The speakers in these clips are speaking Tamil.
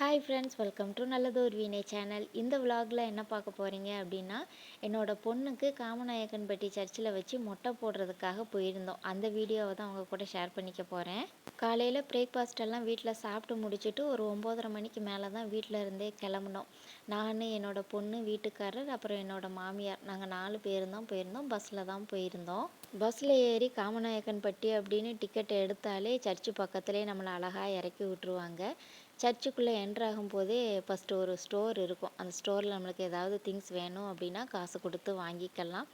ஹாய் ஃப்ரெண்ட்ஸ் வெல்கம் டு நல்லது ஒரு வீணை சேனல் இந்த விலாகில் என்ன பார்க்க போகிறீங்க அப்படின்னா என்னோட பொண்ணுக்கு காமநாயக்கன்பட்டி சர்ச்சில் வச்சு மொட்டை போடுறதுக்காக போயிருந்தோம். அந்த வீடியோவை தான் அவங்க கூட ஷேர் பண்ணிக்க போகிறேன் காலையில் பிரேக்ஃபாஸ்ட் எல்லாம் வீட்டில் சாப்பிட்டு முடிச்சுட்டு ஒரு ஒம்போதரை மணிக்கு மேலே தான் வீட்டில் இருந்தே கிளம்புனோம். நான் என்னோட பொண்ணு வீட்டுக்காரர் அப்புறம் என்னோடய மாமியார் நாங்கள் நாலு பேருந்தான் போயிருந்தோம். பஸ்ஸில் தான் போயிருந்தோம். பஸ்ஸில் ஏறி காமநாயக்கன்பட்டி அப்படின்னு டிக்கெட் எடுத்தாலே சர்ச்சு பக்கத்துலேயே நம்மளை அழகாக இறக்கி விட்ருவாங்க சர்ச்சுக்குள்ளே என்ட்ராகும் போதே ஃபஸ்ட்டு ஒரு ஸ்டோர் இருக்கும். அந்த ஸ்டோரில் நம்மளுக்கு ஏதாவது திங்ஸ் வேணும் அப்படின்னா காசு கொடுத்து வாங்கிக்கலாம்.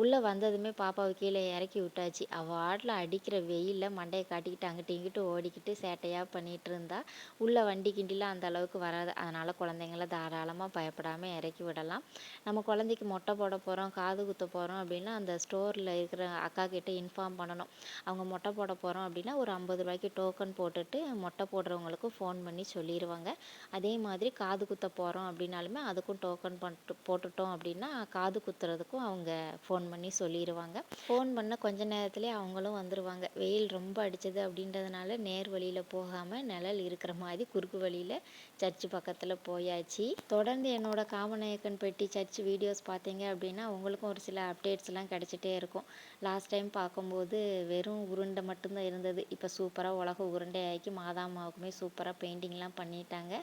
உள்ளே வந்ததுமே பாப்பாவை கீழே இறக்கி விட்டாச்சு. அவள் ஆட்டில் அடிக்கிற வெயிலில் மண்டையை காட்டிக்கிட்டு அங்கிட்டு இங்கிட்டு ஓடிக்கிட்டு சேட்டையாக பண்ணிகிட்டு இருந்தா உள்ளே வண்டி கிண்டிலாம் அந்த அளவுக்கு வராது. அதனால் குழந்தைங்கள தாராளமாக பயப்படாமல் இறக்கி விடலாம். நம்ம குழந்தைக்கு மொட்டை போட போகிறோம் காது குத்த போகிறோம் அப்படின்னா அந்த ஸ்டோரில் இருக்கிற அக்கா கிட்டே இன்ஃபார்ம் பண்ணணும். அவங்க மொட்டை போட போகிறோம் அப்படின்னா ஒரு ஐம்பது ரூபாய்க்கு டோக்கன் போட்டுட்டு மொட்டை போடுறவங்களுக்கு ஃபோன் பண்ணி சொல்லிடுவாங்க அதே மாதிரி காது குத்த போகிறோம் அப்படின்னாலுமே அதுக்கும் டோக்கன் பண்ணிட்டு போட்டுட்டோம் அப்படின்னா காது குத்துறதுக்கும் அவங்க ஃபோன் பண்ணி சொல்லிடுவாங்க ஃபோன் பண்ண கொஞ்ச நேரத்துலேயே அவங்களும் வந்துடுவாங்க வெயில் ரொம்ப அடித்தது அப்படின்றதுனால நேர் வழியில் போகாமல் நிழல் இருக்கிற மாதிரி குறுக்கு வழியில் சர்ச்சு பக்கத்தில் போயாச்சு. தொடர்ந்து என்னோட காமநாயக்கன் பெட்டி சர்ச் வீடியோஸ் பார்த்தீங்க அப்படின்னா உங்களுக்கும் ஒரு சில அப்டேட்ஸ்லாம் கிடச்சிட்டே இருக்கும். லாஸ்ட் டைம் பார்க்கும்போது வெறும் உருண்டை மட்டும்தான் இருந்தது. இப்போ சூப்பராக உலக உருண்டை ஆக்கி மாதாமாவுக்குமே சூப்பராக பெயிண்டிங் எல்லாம் பண்ணிட்டாங்க.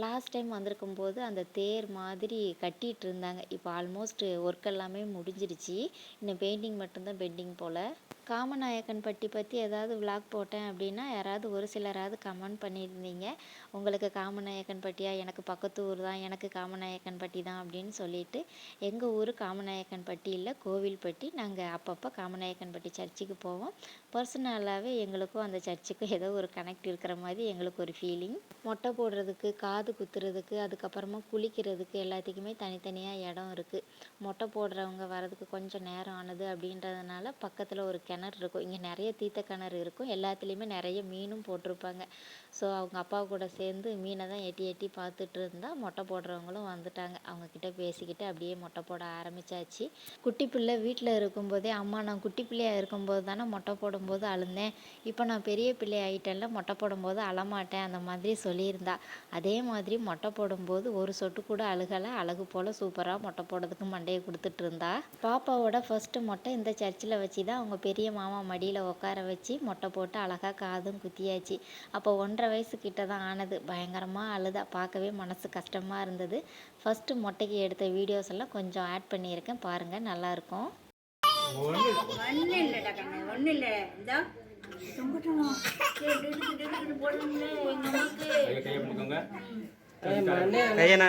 லாஸ்ட் டைம் வந்திருக்கும் போது அந்த தேர் மாதிரி கட்டிகிட்டு இருந்தாங்க. இப்போ ஆல்மோஸ்ட் ஒர்க் எல்லாமே முடிஞ்சிருச்சு. இன்னும் பெயிண்டிங் மட்டும்தான் பெண்டிங் போல். காமநாயக்கன் பட்டி பற்றி ஏதாவது விளாக் போட்டேன் அப்படின்னா யாராவது ஒரு சிலராவது கமெண்ட் பண்ணியிருந்தீங்க உங்களுக்கு காமநாயக்கன் பட்டியா? எனக்கு பக்கத்து ஊர் தான். எனக்கு காமநாயக்கன் பட்டி தான் அப்படின்னு சொல்லிட்டு எங்கள் ஊர் காமநாயக்கன் பட்டி இல்லை கோவில்பட்டி நாங்கள் அப்பப்போ காமநாயக்கன் பட்டி சர்ச்சுக்கு போவோம். பர்சனலாகவே எங்களுக்கும் அந்த சர்ச்சுக்கும் ஏதோ ஒரு கனெக்ட் இருக்கிற மாதிரி எங்களுக்கு ஒரு ஃபீலிங் மொட்டை போடுறதுக்கு காது காது குத்துறதுக்கு அதுக்கப்புறமா குளிக்கிறதுக்கு எல்லாத்துக்குமே தனித்தனியாக இடம் இருக்குது மொட்டை போடுறவங்க வரதுக்கு கொஞ்சம் நேரம் ஆனது அப்படின்றதுனால பக்கத்தில் ஒரு கிணறு இருக்கும். இங்கே நிறைய தீர்த்த கிணறு இருக்கும். எல்லாத்துலேயுமே நிறைய மீனும் போட்டிருப்பாங்க. ஸோ அவங்க அப்பா கூட சேர்ந்து மீனை தான் எட்டி எட்டி பார்த்துட்டு இருந்தால் மொட்டை போடுறவங்களும் வந்துட்டாங்க. அவங்கக்கிட்ட பேசிக்கிட்டு அப்படியே மொட்டை போட ஆரம்பித்தாச்சு குட்டி பிள்ளை வீட்டில் இருக்கும்போதே அம்மா நான் குட்டி பிள்ளையாக இருக்கும்போது தானே மொட்டை போடும்போது அழுந்தேன். இப்போ நான் பெரிய பிள்ளை ஆகிட்டேன்ல மொட்டை போடும்போது அழமாட்டேன். அந்த மாதிரி சொல்லியிருந்தா. அதே மாதிரி மொட்டை போடும்போது ஒரு சொட்டு கூட அழுகலை அழகு போல் சூப்பராக மொட்டை போடுறதுக்கு மண்டையை கொடுத்துட்டு இருந்தா பாப்பாவோட ஃபஸ்ட்டு மொட்டை இந்த சர்ச்சில் வச்சு தான் அவங்க பெரிய மாமா மடியில் உட்கார வச்சு மொட்டை போட்டு அழகாக காதும் குத்தியாச்சு அப்போ ஒன்றரை வயசு கிட்ட தான் ஆனது பயங்கரமாக அழுதா பார்க்கவே மனசு கஷ்டமாக இருந்தது ஃபஸ்ட்டு மொட்டைக்கு எடுத்த வீடியோஸ் எல்லாம் கொஞ்சம் ஆட் பண்ணியிருக்கேன் பாருங்கள் நல்லாயிருக்கும் ஒன்றும் இல்லைடா கண்ணு ஒன்றும் இல்லை இந்த தும்பட்டும் எங்கள் அம்மாவுக்கு கையை கையை பிடிக்கோங்க கையண்ணா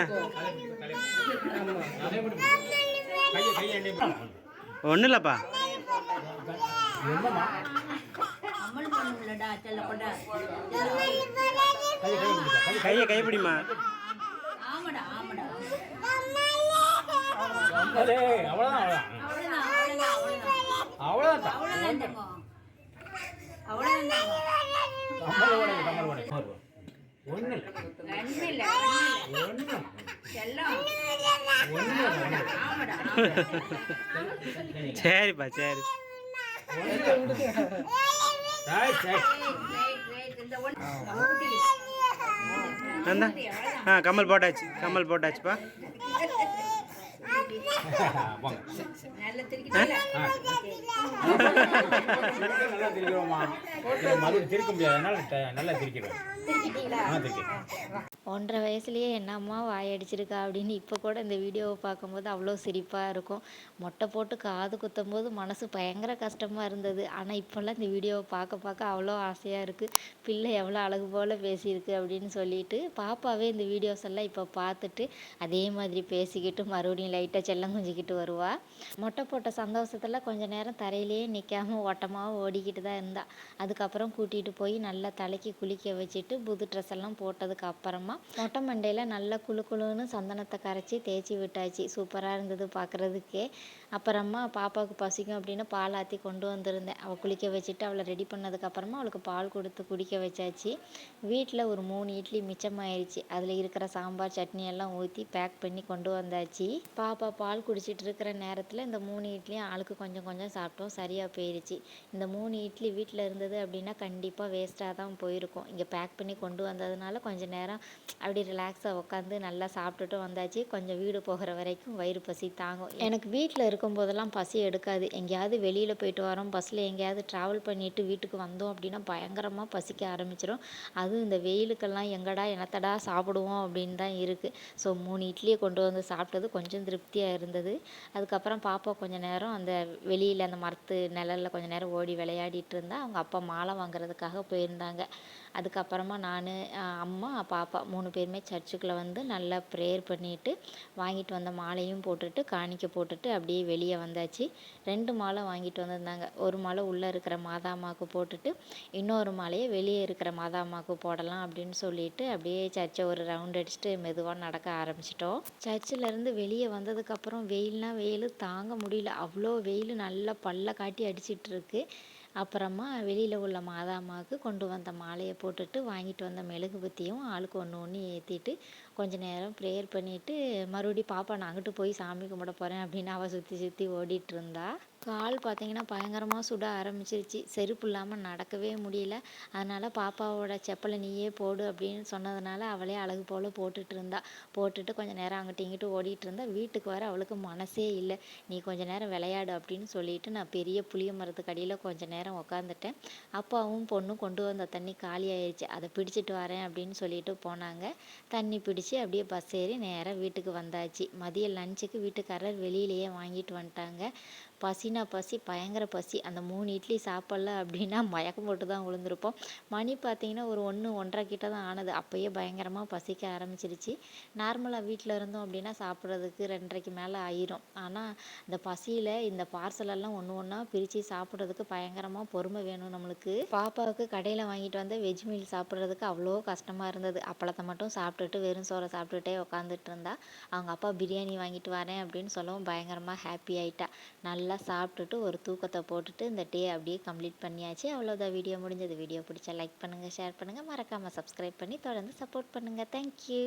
ஒன்றும் இல்லைப்பா. கையை கைப்பிடிமா அவ்வளோதான் அவ்வளோதான் அவ்வளோதான் அவ்வளோதான் தங்கம் அவ்வளோதான் தங்கம் கம்மல் உடைங்க கம்மல் உடைங்க ஒன்றும் இல்லை ஒன்றும் இல்லை ஒன்றும் செல்லம் ஒன்றும் ஆமாடா சரிப்பா சரி. ஆ கம்மல் போட்டாச்சு கம்மல் போட்டாச்சுப்பா. நல்ல திரிக்க முடியாது. நல்லா திரிக்கிறோம். ஒன்றரை வயசுலேயே என்னம்மா வாய் அடிச்சிருக்கா அப்படின்னு இப்போ கூட இந்த வீடியோவை பார்க்கும்போது அவ்வளோ சிரிப்பாக இருக்கும். மொட்டை போட்டு காது குத்தும் போது மனசு பயங்கர கஷ்டமாக இருந்தது. ஆனால் இப்போல்லாம் இந்த வீடியோவை பார்க்க பார்க்க அவ்வளோ ஆசையாக இருக்குது பிள்ளை எவ்வளோ அழகு போல் பேசியிருக்கு அப்படின்னு சொல்லிட்டு பாப்பாவே இந்த வீடியோஸ் எல்லாம் இப்போ பார்த்துட்டு அதே மாதிரி பேசிக்கிட்டு மறுபடியும் லைட்டாக செல்லம் குஞ்சிக்கிட்டு வருவா. மொட்டை போட்ட சந்தோஷத்தில் கொஞ்ச நேரம் தரையிலேயே நிற்காம ஓட்டமாக ஓடிக்கிட்டு தான் இருந்தா. அதுக்கப்புறம் கூட்டிகிட்டு போய் நல்லா தலைக்கு குளிக்க வச்சுட்டு புது ட்ரெஸ் எல்லாம் போட்டதுக்கு அப்புறமா மொட்டை மண்டையில் நல்லா குளு குளுன்னு சந்தனத்தை கரைச்சி தேய்ச்சி விட்டாச்சு. சூப்பராக இருந்தது பார்க்குறதுக்கே அப்புறமா பாப்பாவுக்கு பசிக்கும் அப்படின்னு பால் ஆற்றி கொண்டு வந்திருந்தேன். அவள் குளிக்க வச்சுட்டு அவளை ரெடி பண்ணதுக்கப்புறமா அவளுக்கு பால் கொடுத்து குடிக்க வச்சாச்சு. வீட்டில் ஒரு மூணு இட்லி மிச்சமாயிருச்சு. அதில் இருக்கிற சாம்பார் சட்னி எல்லாம் ஊற்றி பேக் பண்ணி கொண்டு வந்தாச்சு. பாப்பா பாப்பா பால் குடிச்சிட்டு இருக்கிற நேரத்தில் இந்த மூணு இட்லியும் ஆளுக்கு கொஞ்சம் கொஞ்சம் சாப்பிட்டோம். சரியாக போயிடுச்சு இந்த மூணு இட்லி வீட்டில் இருந்தது அப்படின்னா கண்டிப்பாக வேஸ்ட்டாக தான் போயிருக்கும். இங்கே பேக் பண்ணி கொண்டு வந்ததுனால கொஞ்சம் நேரம் அப்படி ரிலாக்ஸாக உட்காந்து நல்லா சாப்பிட்டுட்டு வந்தாச்சு. கொஞ்சம் வீடு போகிற வரைக்கும் வயிறு பசி தாங்கும். எனக்கு வீட்டில் இருக்கும்போதெல்லாம் பசி எடுக்காது. எங்கேயாவது வெளியில் போயிட்டு வரோம். பஸ்ஸில் எங்கேயாவது ட்ராவல் பண்ணிட்டு வீட்டுக்கு வந்தோம் அப்படின்னா பயங்கரமாக பசிக்க ஆரம்பிச்சிடும் அதுவும் இந்த வெயிலுக்கெல்லாம் எங்கடா என்னத்தடா சாப்பிடுவோம் அப்படின்னு தான் இருக்குது ஸோ மூணு இட்லியை கொண்டு வந்து சாப்பிட்டது கொஞ்சம் திருப்தியாக இருந்தது. அதுக்கப்புறம் பாப்பா கொஞ்சம் நேரம் அந்த வெளியில் அந்த மரத்து நிழலில் கொஞ்சம் நேரம் ஓடி விளையாடிட்டு இருந்தா அவங்க அப்பா மாலை வாங்குறதுக்காக போயிருந்தாங்க. அதுக்கப்புறமா நான் அம்மா பாப்பா மூணு பேருமே சர்ச்சுக்குள்ளே வந்து நல்லா ப்ரேயர் பண்ணிட்டு வாங்கிட்டு வந்த மாலையும் போட்டுட்டு காணிக்கை போட்டுட்டு அப்படியே வெளியே வந்தாச்சு. ரெண்டு மாலை வாங்கிட்டு வந்திருந்தாங்க. ஒரு மாலை உள்ளே இருக்கிற மாதாமாவுக்கு போட்டுட்டு இன்னொரு மாலையை வெளியே இருக்கிற மாதாமாவுக்கு போடலாம் அப்படின்னு சொல்லிட்டு அப்படியே சர்ச்சை ஒரு ரவுண்ட் அடிச்சுட்டு மெதுவாக நடக்க ஆரம்பிச்சிட்டோம். சர்ச்சில் இருந்து வெளியே வந்ததுக்கப்புறம் வெயில்னா வெயில் தாங்க முடியல. அவ்வளோ வெயில் நல்லா பல்ல காட்டி அடிச்சிட்ருக்கு அப்புறமா வெளியில் உள்ள மாதாம்மாவுக்கு கொண்டு வந்த மாலையை போட்டுட்டு வாங்கிட்டு வந்த மெழுகு பற்றியும் ஆளுக்கு ஒன்று ஒன்று ஏற்றிட்டு கொஞ்ச நேரம் ப்ரேயர் பண்ணிவிட்டு மறுபடியும் பாப்பா நான் அங்கிட்டு போய் சாமி கும்பிட போகிறேன் அப்படின்னு அவள் சுற்றி சுற்றி ஓடிட்டு இருந்தா. கால் பார்த்தீங்கன்னா பயங்கரமாக சுட ஆரம்பிச்சிருச்சு. செருப்பு இல்லாமல் நடக்கவே முடியல. அதனால் பாப்பாவோட செப்பலை நீயே போடு அப்படின்னு சொன்னதுனால அவளே அழகு போல் போட்டுட்டு இருந்தா. போட்டுட்டு கொஞ்ச நேரம் அங்கிட்டு இங்கிட்டு ஓடிட்டு இருந்தா. வீட்டுக்கு வர அவளுக்கு மனசே இல்லை. நீ கொஞ்ச நேரம் விளையாடு அப்படின்னு சொல்லிட்டு நான் பெரிய புளிய மரத்துக்கு அடியில் கொஞ்ச நேரம் உக்காந்துட்டேன். அப்பாவும் பொண்ணும் கொண்டு வந்த தண்ணி காலி ஆயிடுச்சு அதை பிடிச்சிட்டு வரேன் அப்படின்னு சொல்லிட்டு போனாங்க. தண்ணி பிடிச்சி அப்படியே பஸ் ஏறி நேராக வீட்டுக்கு வந்தாச்சு. மதியம் லஞ்சுக்கு வீட்டுக்காரர் வெளியிலேயே வாங்கிட்டு வந்துட்டாங்க. பசினா பசி பயங்கர பசி. அந்த மூணு இட்லி சாப்பிடல அப்படின்னா மயக்கம் போட்டு தான் விழுந்திருப்போம். மணி பார்த்தீங்கன்னா ஒரு ஒன்று ஒன்றரை கிட்ட தான் ஆனது. அப்போயே பயங்கரமாக பசிக்க ஆரம்பிச்சிருச்சு. நார்மலாக வீட்டில் இருந்தோம் அப்படின்னா சாப்பிட்றதுக்கு ரெண்டரைக்கு மேலே ஆயிரும். ஆனால் இந்த பசியில் இந்த பார்சலெல்லாம் ஒன்று ஒன்றா பிரித்து சாப்பிட்றதுக்கு பயங்கரமாக பொறுமை வேணும் நம்மளுக்கு. பாப்பாவுக்கு கடையில் வாங்கிட்டு வந்து வெஜ் மீல் சாப்பிட்றதுக்கு அவ்வளோ கஷ்டமாக இருந்தது. அப்பளத்தை மட்டும் சாப்பிட்டுட்டு வெறும் சோறை சாப்பிட்டுட்டே உட்காந்துட்டு இருந்தா அவங்க அப்பா பிரியாணி வாங்கிட்டு வரேன் அப்படின்னு சொல்லவும் பயங்கரமாக ஹாப்பி ஆயிட்டா. நல்லா சாப்பிட்டுட்டு ஒரு தூக்கத்தை போட்டுட்டு இந்த டே அப்படியே கம்ப்ளீட் பண்ணியாச்சு. அவ்வளோதான் வீடியோ முடிஞ்சது. வீடியோ பிடிச்சா லைக் பண்ணுங்கள் ஷேர் பண்ணுங்கள் மறக்காமல் சப்ஸ்கிரைப் பண்ணி தொடர்ந்து சப்போர்ட் பண்ணுங்கள் தேங்க்யூ